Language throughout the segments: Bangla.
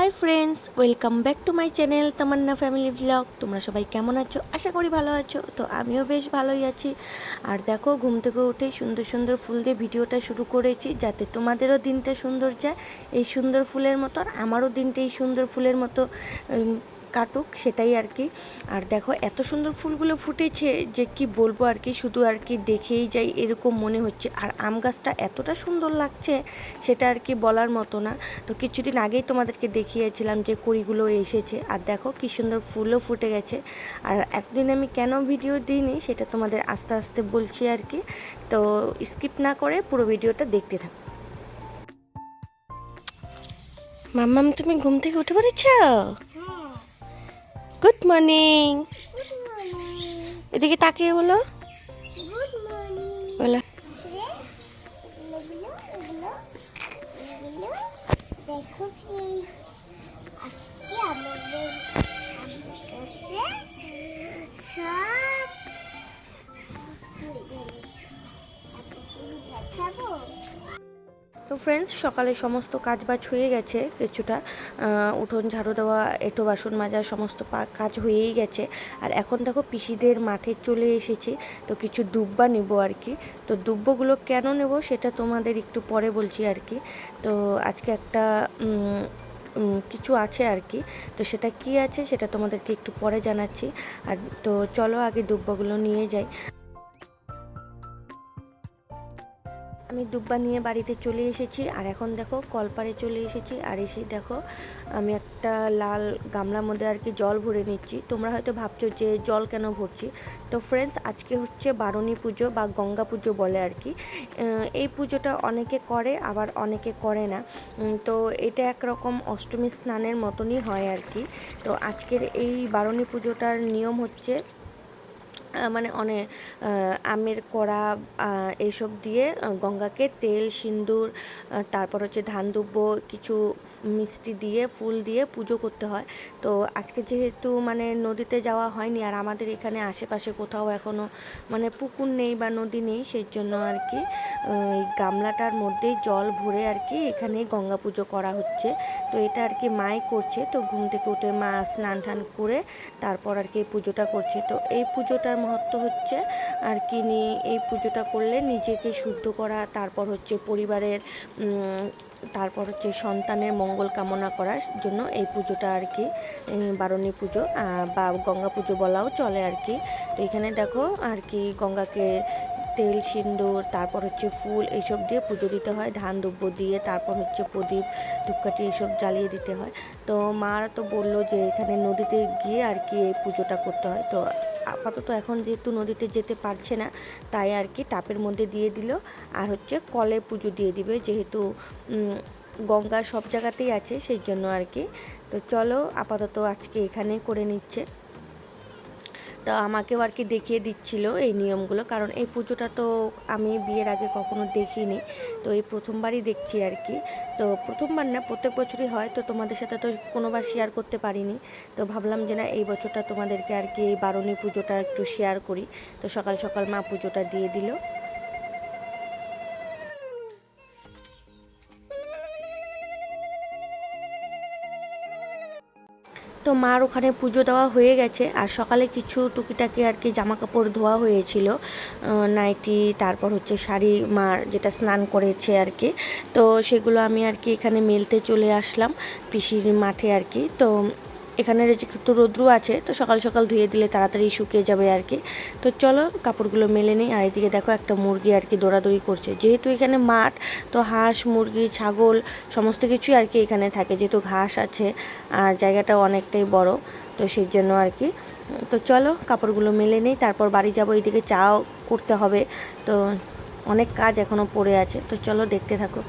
Hi friends, welcome back to my channel Tamanna family vlog তোমরা সবাই কেমন আছো? আশা করি ভালো আছো। তো আমিও বেশ ভালোই আছি। আর দেখো, ঘুম থেকে উঠে সুন্দর সুন্দর ফুল দিয়ে ভিডিওটা শুরু করেছি, যাতে তোমাদেরও দিনটা সুন্দর যায়। এই সুন্দর ফুলের মতো আর আমারও দিনটা এই সুন্দর ফুলের মতো কাটুক সেটাই আর কি। আর দেখো এত সুন্দর ফুলগুলো ফুটেছে যে কি বলব আর কি, শুধু আর কি দেখেই যাই এরকম মনে হচ্ছে। আর আম গাছটা এতটা সুন্দর লাগছে সেটা আর কি বলার মতো না। তো কিছুদিন আগেই তোমাদেরকে দেখিয়েছিলাম যে কুড়িগুলো এসেছে। আর দেখো কি সুন্দর ফুলও ফুটে গেছে। আর এতদিন আমি কেন ভিডিও দিইনি সেটা তোমাদের আস্তে আস্তে বলছি আর কি। তো স্কিপ না করে পুরো ভিডিওটা দেখতে থাকো। মাম্মাম, তুমি ঘুম থেকে উঠে পড়েছ? গুড মর্নিং এদিকে তাকিয়ে বলো। গুড মর্নিং বলো। ফ্রেন্ডস সকালে সমস্ত কাজ বাজ হয়ে গেছে, কিছুটা উঠোন ঝাড়ু দেওয়া, এঁটো বাসন মাজা, সমস্ত কাজ হয়েই গেছে। আর এখন দেখো পিসিদের মাঠে চলে এসেছি, তো কিছু দুব্বা নেব আর কি। তো দুব্বগুলো কেন নেব সেটা তোমাদের একটু পরে বলছি আর কি। তো আজকে একটা কিছু আছে আর কি। তো সেটা কি আছে সেটা তোমাদেরকে একটু পরে জানাচ্ছি। আর তো চলো আগে দুব্বাগুলো নিয়ে যাই। আমি দুব্বা নিয়ে বাড়িতে চলে এসেছি আর এখন দেখো কলপারে চলে এসেছি আর এসে দেখো আমি একটা লাল গামলার মধ্যে আর কি জল ভরে নিচ্ছি। তোমরা হয়তো ভাবছ যে জল কেন ভরছি? তো ফ্রেন্ডস আজকে হচ্ছে বারণী পুজো বা গঙ্গা পুজো বলে আর কি। এই পুজোটা অনেকে করে, আবার অনেকে করে না। তো এটা একরকম অষ্টমী স্নানের মতনই হয় আর কি। তো আজকের এই বারণী পুজোটার নিয়ম হচ্ছে মানে অনেক আমের কড়া এইসব দিয়ে গঙ্গাকে তেল, সিন্দুর তারপর হচ্ছে ধান দুব্ব, কিছু মিষ্টি দিয়ে, ফুল দিয়ে পুজো করতে হয়। তো আজকে যেহেতু মানে নদীতে যাওয়া হয়নি আর আমাদের এখানে আশেপাশে কোথাও এখনও মানে পুকুর নেই বা নদী নেই, সেই জন্য আর কি গামলাটার মধ্যেই জল ভরে আর কি এখানে গঙ্গা পুজো করা হচ্ছে। তো এটা আর কি মাই করছে, তো ঘুম থেকে উঠে মা স্নান টান করে তারপর আর কি পুজোটা করছে। তো এই পুজোটার মহত্ব হচ্ছে। আর কি নিয়ে এই পুজোটা করলে নিজেকে শুদ্ধ করা, তারপর হচ্ছে পরিবারের তারপর হচ্ছে সন্তানের মঙ্গল কামনা করার জন্য এই পুজোটা আর কি বারণী পুজো বা গঙ্গা পুজো বলাও চলে আর কি। তো এখানে দেখো আর কি গঙ্গাকে তেল, সিন্দুর, তারপর হচ্ছে ফুল এইসব দিয়ে পুজো দিতে হয়। ধান দুব্য দিয়ে, তারপর হচ্ছে প্রদীপ, ধূপকাঠি এইসব জ্বালিয়ে দিতে হয়। তো মারা তো বলল যে এখানে নদীতে গিয়ে আর কি এই পুজোটা করতে হয়। তো আপাতত এখন যেহেতু নদীতে যেতে পারছে না, তাই আর কি টাপের মধ্যে দিয়ে দিল। আর হচ্ছে কলে পুজো দিয়ে দিবে, যেহেতু গঙ্গা সব জায়গাতেই আছে, সেই জন্য আর কি। তো চলো আপাতত আজকে এখানে করে নিচ্ছে। তো আমাকেও আর কি দেখিয়ে দিচ্ছিল এই নিয়মগুলো। কারণ এই পুজোটা তো আমি বিয়ের আগে কখনো দেখিনি। তো এই প্রথমবারই দেখছি আর কি তো প্রথমবার না, প্রত্যেক বছরই হয়। তো তোমাদের সাথে তো কোনোবার শেয়ার করতে পারিনি। তো ভাবলাম যে না, এই বছরটা তোমাদেরকে আর কি এই বারণী পুজোটা একটু শেয়ার করি। তো সকাল সকাল মা পুজোটা দিয়ে দিল। মার ওখানে পুজো দেওয়া হয়ে গেছে। আর সকালে কিছু টুকিটাকি আর কি জামা কাপড় ধোয়া হয়েছিল। নাইটি, তারপর হচ্ছে শাড়ি, মার যেটা স্নান করেছে আর কি। তো সেগুলো আমি আর কি এখানে মেলতে চলে আসলাম পিসির মাঠে আর কি। তো এখানে একটু রোদ্রু আছে, তো সকাল সকাল ধুয়ে দিলে তাড়াতাড়ি শুকিয়ে যাবে আর কি। তো চলো, কাপড়গুলো মেলে নিই। আর এদিকে দেখো একটা মুরগি আর কি দৌড়াদৌড়ি করছে। যেহেতু এখানে মাঠ, তো হাঁস, মুরগি, ছাগল সমস্ত কিছুই আর কি এখানে থাকে। যেহেতু ঘাস আছে আর জায়গাটা অনেকটাই বড়, তো সেই জন্য আর কি। তো চলো, কাপড়গুলো মেলে নিই। তারপর বাড়ি যাব এইদিকে চাও করতে হবে। তো অনেক কাজ এখনও পড়ে আছে। তো চলো, দেখতে থাকো।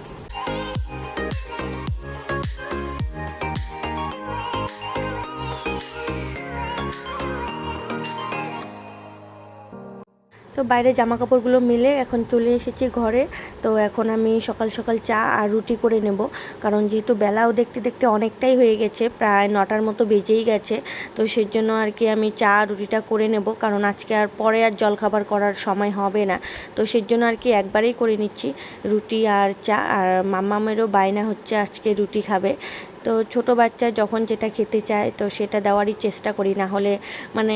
তো বাইরে জামা কাপড়গুলো মিলে এখন চলে এসেছি ঘরে। তো এখন আমি সকাল সকাল চা আর রুটি করে নেব। কারণ যেহেতু বেলাও দেখতে দেখতে অনেকটাই হয়ে গেছে, প্রায় নটার মতো বেজেই গেছে। তো সেই জন্য আর কি আমি চা আর রুটিটা করে নেব। কারণ আজকে আর পরে আর জলখাবার করার সময় হবে না। তো সেই জন্য আর কি একবারেই করে নিচ্ছি রুটি আর চা। আর মাম্মামেরও বায়না হচ্ছে আজকে রুটি খাবে। তো ছোট বাচ্চা যখন যেটা খেতে চায়, তো সেটা দেওয়ারই চেষ্টা করি। না হলে মানে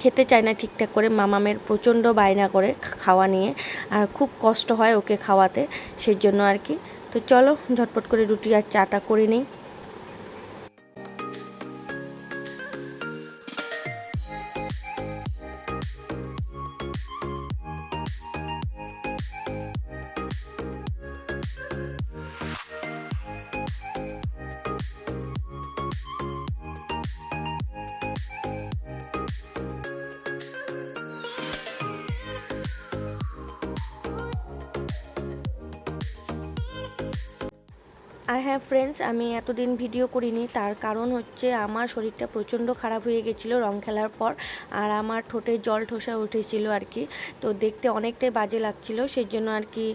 খেতে চায় না ঠিকঠাক করে। মামামের প্রচণ্ড বায়না করে খাওয়া নিয়ে। আর খুব কষ্ট হয় ওকে খাওয়াতে সেই জন্য আর কি। তো চলো, ঝটপট করে রুটি আর চাটা করে নিই। আর হ্যাঁ ফ্রেন্ডস আমি এতদিন ভিডিও করিনি। তার কারণ হচ্ছে আমার শরীরটা প্রচণ্ড খারাপ হয়ে গেছিল রং খেলার পর, আর আমার ঠোঁটে জল ঠোসা উঠেছিল আর কি। তো দেখতে অনেকটাই বাজে লাগছিল সেই জন্য আর কি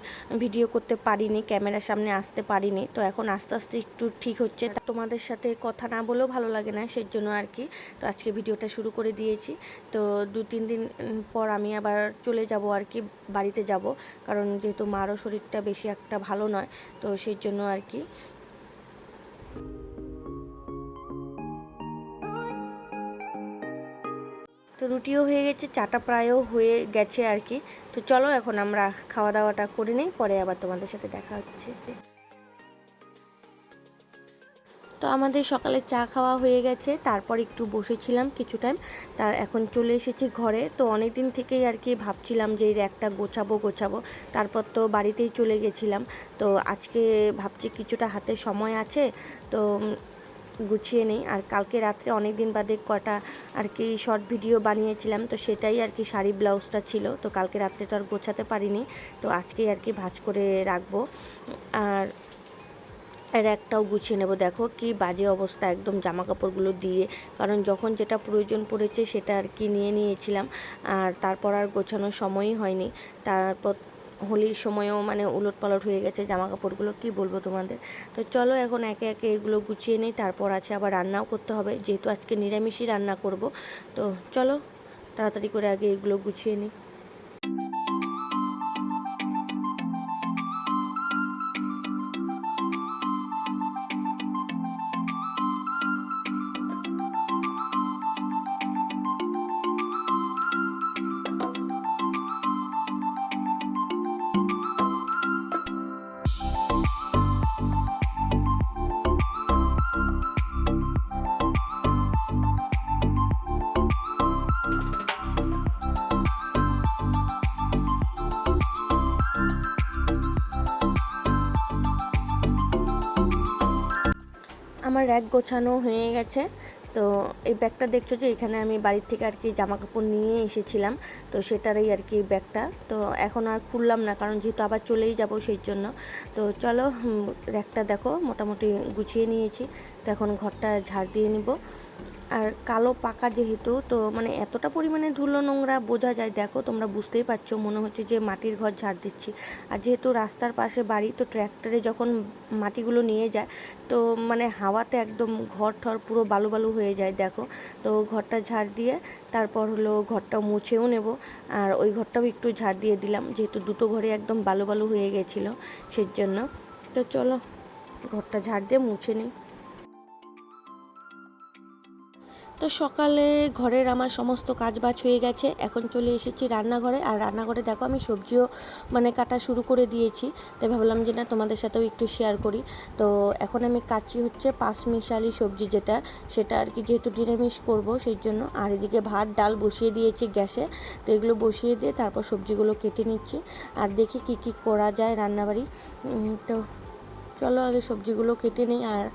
ভিডিও করতে পারিনি ক্যামেরার সামনে আসতে পারিনি। তো এখন আস্তে আস্তে একটু ঠিক হচ্ছে। তোমাদের সাথে কথা না বলেও ভালো লাগে না সেই জন্য আর কি। তো আজকে ভিডিওটা শুরু করে দিয়েছি। তো দু, তিন দিন পর আমি আবার চলে যাব আর কি, বাড়িতে যাব। কারণ যেহেতু মারও শরীরটা বেশি একটা ভালো নয়, তো সেই জন্য আর কি। রুটিও হয়ে গেছে, চাটা প্রায়ও হয়ে গেছে আর কি। তো চলো এখন আমরা খাওয়া দাওয়াটা করে নিই, পরে আবার তোমাদের সাথে দেখা হচ্ছে। তো আমাদের সকালে চা খাওয়া হয়ে গেছে, তারপর একটু বসেছিলাম কিছু টাইম তার এখন চলে এসেছি ঘরে। তো অনেক দিন থেকেই আর কি ভাবছিলাম যে এই র্যাকটা গোছাবো গোছাবো, তারপর তো বাড়িতেই চলে গেছিলাম। তো আজকে ভাবছি কিছুটা হাতে সময় আছে, তো গুছিয়ে নেই। আর কালকে রাত্রে অনেক দিন বাদে কটা আর কি শর্ট ভিডিও বানিয়েছিলাম, তো সেটাই আর কি শাড়ি, ব্লাউজটা ছিল। তো কালকে রাত্রে তো আর গোছাতে পারিনি। তো আজকেই আর কি ভাঁজ করে রাখব। আর একটাও গুছিয়ে নেব। দেখো কি বাজে অবস্থা, একদম জামা কাপড়গুলো দিয়ে। কারণ যখন যেটা প্রয়োজন পড়েছে সেটা আর কি নিয়ে নিয়েছিলাম। আর তারপর আর গোছানোর সময়ই হয়নি। তারপর হোলির সময়ও মানে উলট পালট হয়ে গেছে জামা কাপড়গুলো কি বলব তোমাদের? তো চলো এখন একে একে এগুলো গুছিয়ে নিই, তারপর আছে আবার রান্নাও করতে হবে, যেহেতু আজকে নিরামিষই রান্না করব। তো চলো তাড়াতাড়ি করে আগে এগুলো গুছিয়ে নিই। র্যাক গোছানো হয়ে গেছে। তো এই ব্যাগটা দেখছ যে, এখানে আমি বাড়ির থেকে আর কি জামা কাপড় নিয়ে এসেছিলাম। তো সেটারই আর কি ব্যাগটা। তো এখন আর খুললাম না, কারণ যেহেতু আবার চলেই যাব সেই জন্য। তো চলো র্যাকটা দেখো, মোটামুটি গুছিয়ে নিয়েছি। তো এখন ঘরটা ঝাড় দিয়ে নিব। আর কালো পাকা যেহেতু, তো মানে এতটা পরিমাণে ধুলো নোংরা বোঝা যায়, দেখো তোমরা বুঝতেই পারছ, মনে হচ্ছে যে মাটির ঘর ঝাড় দিচ্ছি। আর যেহেতু রাস্তার পাশে বাড়ি, তো ট্র্যাক্টরে যখন মাটিগুলো নিয়ে যায়, তো মানে হাওয়াতে একদম ঘর ঠর পুরো বালু বালু হয়ে যায়, দেখো। তো ঘরটা ঝাড় দিয়ে তারপর হলো ঘরটা মুছেও নেব। আর ওই ঘরটাও একটু ঝাড় দিয়ে দিলাম, যেহেতু দুটো ঘরে একদম বালু বালু হয়ে গেছিল সেই জন্য তো চলো, ঘরটা ঝাড় দিয়ে মুছে নিই। তো সকালে ঘরের আমার সমস্ত কাজ বাজ হয়ে গেছে। এখন চলে এসেছি রান্নাঘরে। আর রান্নাঘরে দেখো আমি সবজিও মানে কাটা শুরু করে দিয়েছি। তাই ভাবলাম যে না, তোমাদের সাথেও একটু শেয়ার করি। তো এখন আমি কাটছি হচ্ছে পাঁচমিশালি সবজি যেটা, সেটা আর কি যেহেতু নিরামিষ করব সেই জন্য। আর এদিকে ভাত, ডাল বসিয়ে দিয়েছি গ্যাসে। তো এগুলো বসিয়ে দিয়ে তারপর সবজিগুলো কেটে নিচ্ছি। আর দেখি কি কি করা যায় রান্নাবাড়ি। তো চলো আগে সবজিগুলো কেটে নিই। আর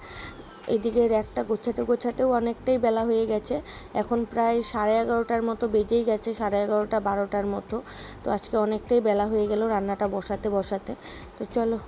এদিকে র্যাকটা গোছাতে গোছাতেও অনেকটাই বেলা হয়ে গেছে। এখন প্রায় সাড়ে এগারোটার মতো বেজেই গেছে, সাড়ে এগারোটা বারোটার মতো। তো আজকে অনেকটাই বেলা হয়ে গেল রান্নাটা বসাতে বসাতে। তো চলো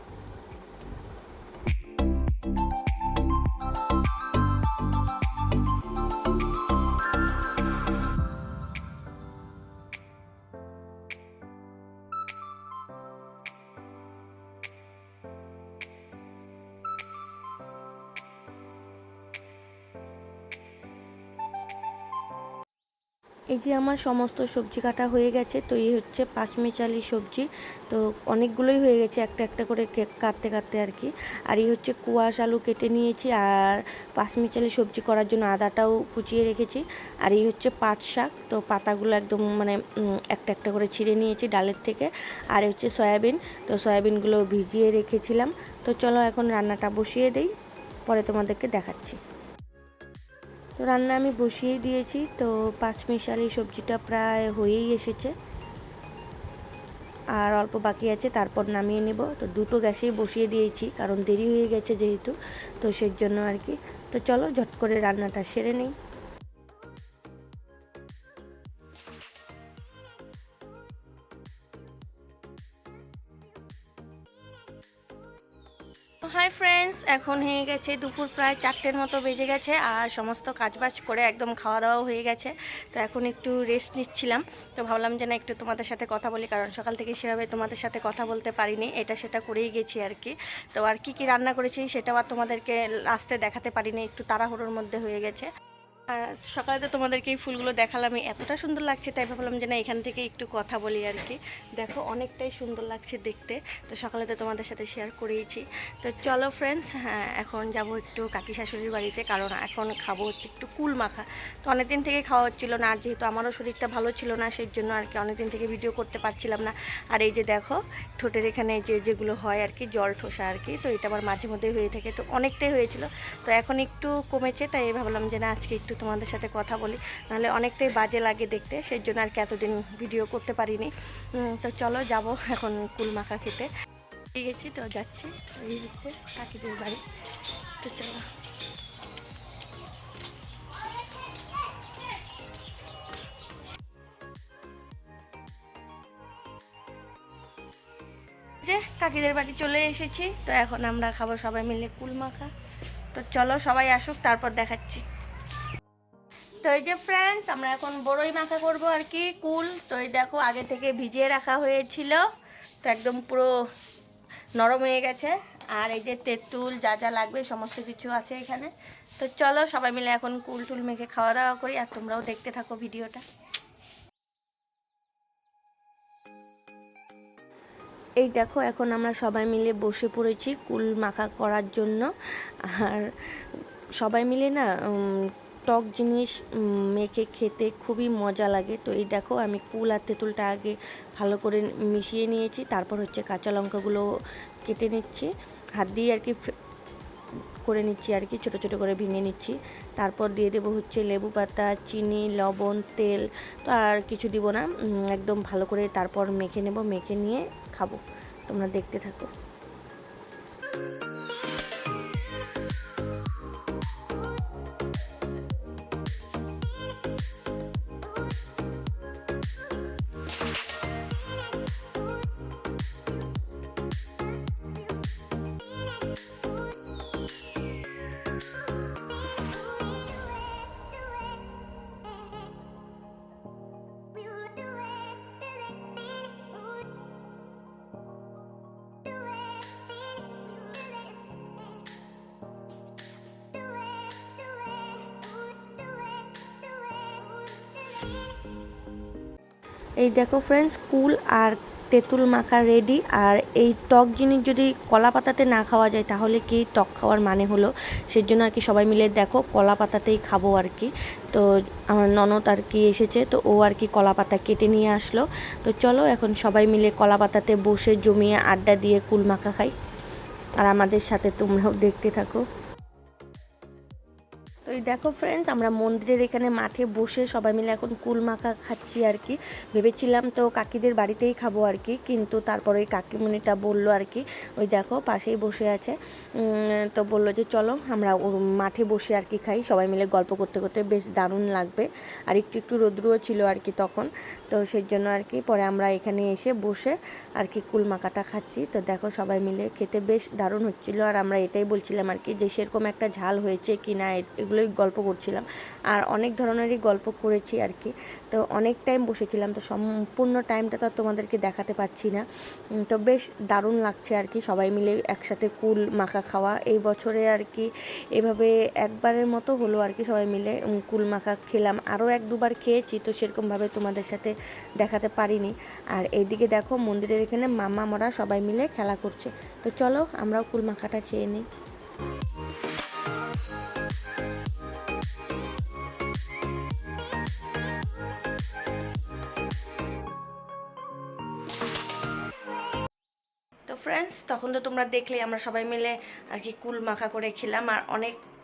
যে আমার সমস্ত সবজি কাটা হয়ে গেছে, তো এই হচ্ছে পাঁচমিশালি সবজি। তো অনেকগুলোই হয়ে গেছে, একটা একটা করে কাটতে কাটতে আর কি। আর এই হচ্ছে কুয়াশ আলু কেটে নিয়েছি, আর পাঁচমিশালি সবজি করার জন্য আদাটাও কুচিয়ে রেখেছি। আর এই হচ্ছে পাট শাক, তো পাতাগুলো একদম মানে একটা একটা করে ছিঁড়ে নিয়েছি ডালের থেকে। আর হচ্ছে সয়াবিন, তো সয়াবিনগুলো ভিজিয়ে রেখেছিলাম। তো চলো এখন রান্নাটা বসিয়ে দেই, পরে তোমাদেরকে দেখাচ্ছি। তো রান্না আমি বসিয়ে দিয়েছি। তো পাঁচমিশালি সবজিটা প্রায় হয়েই এসেছে। আর অল্প বাকি আছে, তারপর নামিয়ে নেব। তো দুটো গ্যাসেই বসিয়ে দিয়েছি, কারণ দেরি হয়ে গেছে যেহেতু, তো সেই জন্য আর কি। তো চলো, ঝট করে রান্নাটা সেরে নিই। এখন হয়ে গেছে দুপুর প্রায় চারটের মতো বেজে গেছে আর সমস্ত কাজবাজ করে একদম খাওয়া দাওয়াও হয়ে গেছে। তো এখন একটু রেস্ট নিচ্ছিলাম। তো ভাবলাম যে না, একটু তোমাদের সাথে কথা বলি, কারণ সকাল থেকে সেভাবে তোমাদের সাথে কথা বলতে পারিনি। এটা সেটা করেই গেছি আর কি। তো আর কি কি রান্না করেছি সেটাও আর তোমাদেরকে লাস্টে দেখাতে পারিনি, একটু তাড়াহুড়োর মধ্যে হয়ে গেছে। আর সকালে তো তোমাদেরকে এই ফুলগুলো দেখালাম এতটা সুন্দর লাগছে, তাই ভাবলাম যে না, এখান থেকে একটু কথা বলি আর কি। দেখো, অনেকটাই সুন্দর লাগছে দেখতে। তো সকালে তো তোমাদের সাথে শেয়ার করেইছি। তো চলো ফ্রেন্ডস হ্যাঁ এখন যাব একটু কাকি শাশুড়ির বাড়িতে, কারণ এখন খাব হচ্ছে একটু কুল মাখা। তো অনেকদিন থেকে খাওয়া হচ্ছিল না, আর যেহেতু আমারও শরীরটা ভালো ছিল না সেই জন্য আর কি অনেকদিন থেকে ভিডিও করতে পারছিলাম না। আর এই যে দেখো, ঠোঁটের এখানে যে যেগুলো হয় আর কি, জল ঠোসা আর কি, তো এটা আবার মাঝে মধ্যে হয়ে থাকে, তো অনেকটাই হয়েছিল। তো এখন একটু কমেছে, তাই ভাবলাম যে না, আজকে একটু তোমাদের সাথে কথা বলি। নাহলে অনেকটাই বাজে লাগে দেখতে সেই জন্য আর কি এতদিন ভিডিও করতে পারিনি। তো চলো যাব এখন কুল মাখা খেতে। গেছি তো, যাচ্ছি। এই হচ্ছে কাকিদের বাড়ি। তো চলো। যে কাকিদের বাড়ি চলে এসেছি, তো এখন আমরা খাব সবাই মিলে কুল মাখা। তো চলো সবাই আসুক, তারপর দেখাচ্ছি। তো এই যে ফ্রেন্ডস আমরা এখন বড়ই মাখা করব আর কি, কুল। তো এই দেখো, আগে থেকে ভিজিয়ে রাখা হয়েছিল। তো একদম পুরো নরম হয়ে গেছে। আর এই যে তেঁতুল, যা যা লাগবে, সমস্ত কিছু আছে এখানে। তো চলো, সবাই মিলে এখন কুল টুল মেখে খাওয়া দাওয়া করি, আর তোমরাও দেখতে থাকো ভিডিওটা। এই দেখো, এখন আমরা সবাই মিলে বসে পড়েছি কুল মাখা করার জন্য। আর সবাই মিলে না টক জিনিস মেখে খেতে খুবই মজা লাগে। তো এই দেখো, আমি কুল আর তেঁতুলটা আগে ভালো করে মিশিয়ে নিয়েছি, তারপর হচ্ছে কাঁচা লঙ্কাগুলো কেটে নিচ্ছি। হাত দিয়ে আর কি করে নিচ্ছি আর কি, ছোটো ছোটো করে ভেঙে নিচ্ছি। তারপর দিয়ে দেবো হচ্ছে লেবু পাতা, চিনি, লবণ, তেল। তো আর কিছু দিব না একদম ভালো করে তারপর মেখে নেব, মেখে নিয়ে খাব। তোমরা দেখতে থাকো। এই দেখো ফ্রেন্ডস কুল আর তেঁতুল মাখা রেডি আর এই টক জিনিস যদি কলা পাতাতে না খাওয়া যায়, তাহলে কি টক খাওয়ার মানে হলো? সেই জন্য আর কি সবাই মিলে দেখো কলা পাতাতেই খাব আর কি। তো আমার ননদ আর কি এসেছে, তো ও আর কি কলা পাতা কেটে নিয়ে আসলো। তো চলো এখন সবাই মিলে কলা পাতাতে বসে জমিয়ে আড্ডা দিয়ে কুল মাখা খাই। আর আমাদের সাথে তোমরাও দেখতে থাকো। এই দেখো ফ্রেন্ডস আমরা মন্দিরের এখানে মাঠে বসে সবাই মিলে এখন কুল মাখা খাচ্ছি আর কি। ভেবেছিলাম তো কাকিদের বাড়িতেই খাব আর কি, কিন্তু তারপরে ওই কাকিমণিটা বলল আর কি, ওই দেখো পাশেই বসে আছে। তো বলল যে, চলো আমরা মাঠে বসে আর কি খাই। সবাই মিলে গল্প করতে করতে বেশ দারুণ লাগবে। আর একটু একটু রোদ্রুও ছিল আর কি তখন, তো সেই জন্য আর কি পরে আমরা এখানে এসে বসে আর কি কুল মাখাটা খাচ্ছি। তো দেখো সবাই মিলে খেতে বেশ দারুণ হচ্ছিল। আর আমরা এটাই বলছিলাম আর কি যে, সেরকম একটা ঝাল হয়েছে কি না এ- এগুলোই ভালোই গল্প করছিলাম। আর অনেক ধরনেরই গল্প করেছি আর কি। তো অনেক টাইম বসেছিলাম, তো সম্পূর্ণ টাইমটা তো আর তোমাদেরকে দেখাতে পাচ্ছি না। তো বেশ দারুণ লাগছে আর কি, সবাই মিলে একসাথে কুল, মাখা খাওয়া। এই বছরে আর কি এভাবে একবারের মতো হলো আর কি সবাই মিলে কুল, মাখা খেলাম। আরও এক দুবার খেয়েছি, তো সেরকমভাবে তোমাদের সাথে দেখাতে পারিনি। আর এইদিকে দেখো মন্দিরের এখানে মামা, মরা সবাই মিলে খেলা করছে। তো চলো আমরাও কুল, মাখাটা খেয়ে নিই। তখন তো তোমরা দেখলে আমরা সবাই মিলে আর কি কুল মাখা করে খেলাম আর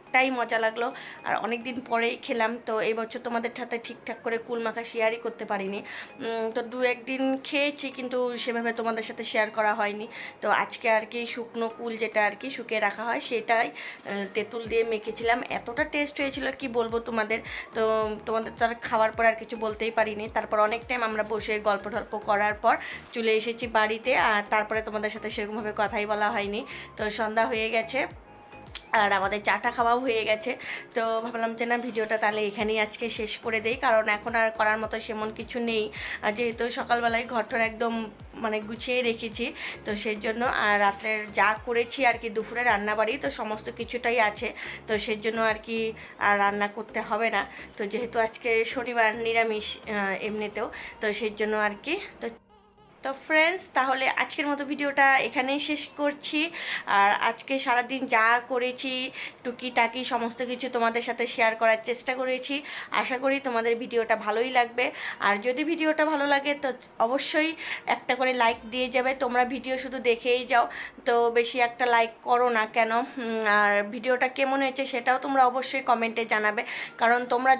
অনেকটাই মজা লাগল। আর অনেক দিন পরেই খেলাম, তো এই বছর তোমাদের সাথে ঠিকঠাক করে কুল মাখা শেয়ারই করতে পারিনি। তো দু একদিন খেয়েছি, কিন্তু সেভাবে তোমাদের সাথে শেয়ার করা হয়নি। তো আজকে আর কি শুকনো কুল যেটা আর কি শুকিয়ে রাখা হয়, সেটাই তেঁতুল দিয়ে মেখেছিলাম। এতটা টেস্ট হয়েছিল, কি বলব তোমাদের? তো তোমাদের তো আর খাওয়ার পর আর কিছু বলতেই পারিনি। তারপর অনেক টাইম আমরা বসে গল্প টল্প করার পর চলে এসেছি বাড়িতে, আর তারপরে তোমাদের সাথে সেরকমভাবে কথাই বলা হয়নি। তো সন্ধ্যা হয়ে গেছে। আর আমাদের চাটা খাওয়াও হয়ে গেছে। তো ভাবলাম যে না, ভিডিওটা তাহলে এখানেই আজকে শেষ করে দেই। কারণ এখন আর করার মতো সেমন কিছু নেই। যেহেতু সকালবেলায় ঘরটার একদম মানে গুছিয়ে রেখেছি, তো সেই জন্য আর রাত্রের যা করেছি আর কি দুপুরে রান্নাবাড়ি, তো সমস্ত কিছুটাই আছে। তো সেই জন্য আর কি আর রান্না করতে হবে না। তো যেহেতু আজকে শনিবার নিরামিষ এমনিতেও, তো সেই জন্য আর কি, তো তো ফ্রেন্ডস তাহলে আজকের মতো ভিডিওটা এখানেই শেষ করছি। আর আজকে সারাদিন যা করেছি, টুকিটাকি সমস্ত কিছু তোমাদের সাথে শেয়ার করার চেষ্টা করেছি। আশা করি তোমাদের ভিডিওটা ভালোই লাগবে। আর যদি ভিডিওটা ভালো লাগে, তো অবশ্যই একটা করে লাইক দিয়ে যাবে। তোমরা ভিডিও শুধু দেখেই যাও। তো বেশি একটা লাইক করো না কেন? আর ভিডিওটা কেমন হয়েছে সেটাও তোমরা অবশ্যই কমেন্টে জানাবে। কারণ তোমরা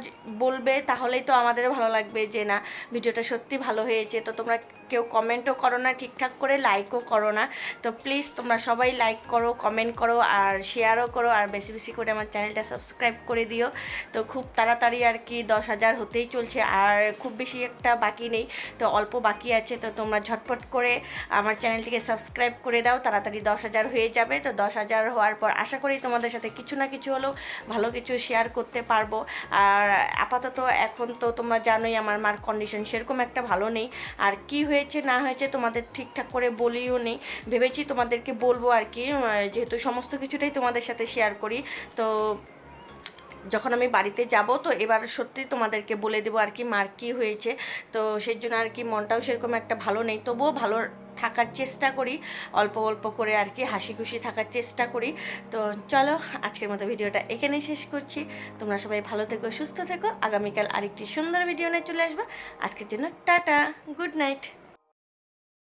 বলবে, তাহলেই তো আমাদের ভালো লাগবে যে, না, ভিডিওটা সত্যি ভালো হয়েছে। তো তোমরা কেউ কমেন্টও করো না, ঠিকঠাক করে লাইকও করো না। তো প্লিজ তোমরা সবাই লাইক করো কমেন্ট করো আর শেয়ারও করো আর বেশি বেশি করে আমার চ্যানেলটা সাবস্ক্রাইব করে দিও। তো খুব তাড়াতাড়ি আর কি দশ হাজার হতেই চলছে আর খুব বেশি একটা বাকি নেই। তো অল্প বাকি আছে, তো তোমরা ঝটপট করে আমার চ্যানেলটিকে সাবস্ক্রাইব করে দাও, তাড়াতাড়ি দশ হাজার হয়ে যাবে। তো দশ হাজার হওয়ার পর আশা করি তোমাদের সাথে কিছু না কিছু হলেও ভালো কিছু শেয়ার করতে পারব। আর আপাতত এখন তো তোমরা জানোই আমার মার কন্ডিশন সেরকম একটা ভালো নেই। আর কি হয়েছে, না হয়েছে তোমাদের ঠিকঠাক করে বলিও নেই। ভেবেছি তোমাদেরকে বলব আর কি যেহেতু সমস্ত কিছুটাই তোমাদের সাথে শেয়ার করি, তো যখন আমি বাড়িতে যাব, তো এবার সত্যি তোমাদেরকে বলে দেবো আর কি মার কী হয়েছে। তো সেই জন্য আর কি মনটাও সেরকম একটা ভালো নেই, তবুও ভালো থাকার চেষ্টা করি, অল্প অল্প করে আর কি হাসি খুশি থাকার চেষ্টা করি। তো চলো, আজকের মতো ভিডিওটা এখানেই শেষ করছি। তোমরা সবাই ভালো থেকো, সুস্থ থেকো। আগামীকাল আরেকটি সুন্দর ভিডিও নিয়ে চলে আসবে। আজকের জন্য টাটা গুড নাইট